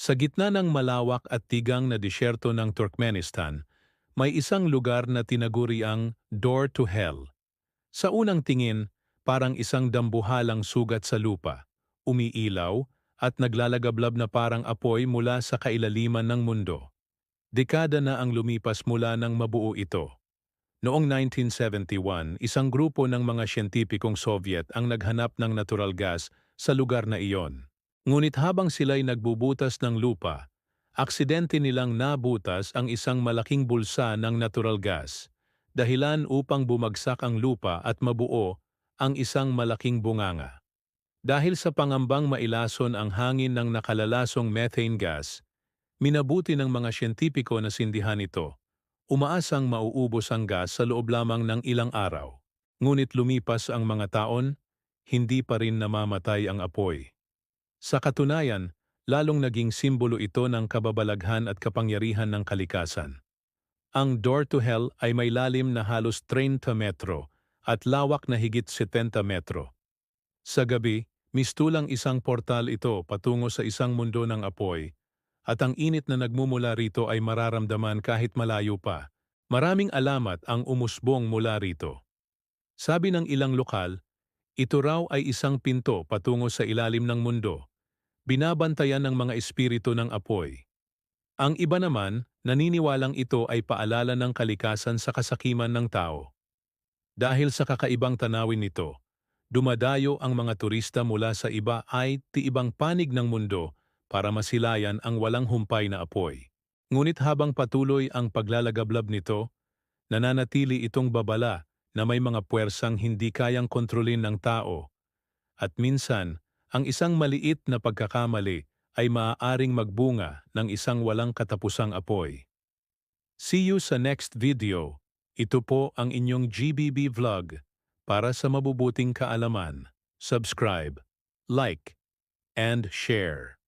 Sa gitna ng malawak at tigang na disyerto ng Turkmenistan, may isang lugar na tinaguri ang Door to Hell. Sa unang tingin, parang isang dambuhalang sugat sa lupa, umiilaw at naglalagablab na parang apoy mula sa kailaliman ng mundo. Dekada na ang lumipas mula nang mabuo ito. Noong 1971, isang grupo ng mga siyentipikong Soviet ang naghanap ng natural gas sa lugar na iyon. Ngunit habang sila'y nagbubutas ng lupa, aksidente nilang nabutas ang isang malaking bulsa ng natural gas, dahilan upang bumagsak ang lupa at mabuo ang isang malaking bunganga. Dahil sa pangambang mailason ang hangin ng nakalalasong methane gas, minabuti ng mga siyentipiko na sindihan ito. Umaasang mauubos ang gas sa loob lamang ng ilang araw. Ngunit lumipas ang mga taon, hindi pa rin namamatay ang apoy. Sa katunayan, lalong naging simbolo ito ng kababalaghan at kapangyarihan ng kalikasan. Ang Door to Hell ay may lalim na halos 30 metro at lawak na higit 70 metro. Sa gabi, mistulang isang portal ito patungo sa isang mundo ng apoy at ang init na nagmumula rito ay mararamdaman kahit malayo pa. Maraming alamat ang umusbong mula rito. Sabi ng ilang lokal, ito raw ay isang pinto patungo sa ilalim ng mundo. Binabantayan ng mga espiritu ng apoy. Ang iba naman, naniniwalang ito ay paalala ng kalikasan sa kasakiman ng tao. Dahil sa kakaibang tanawin nito, dumadayo ang mga turista mula sa iba ay tiibang panig ng mundo para masilayan ang walang humpay na apoy. Ngunit habang patuloy ang paglalagablab nito, nananatili itong babala na may mga puwersang hindi kayang kontrolin ng tao. At minsan, ang isang maliit na pagkakamali ay maaaring magbunga ng isang walang katapusang apoy. See you sa next video. Ito po ang inyong GBB Vlog. Para sa mabubuting kaalaman, subscribe, like, and share.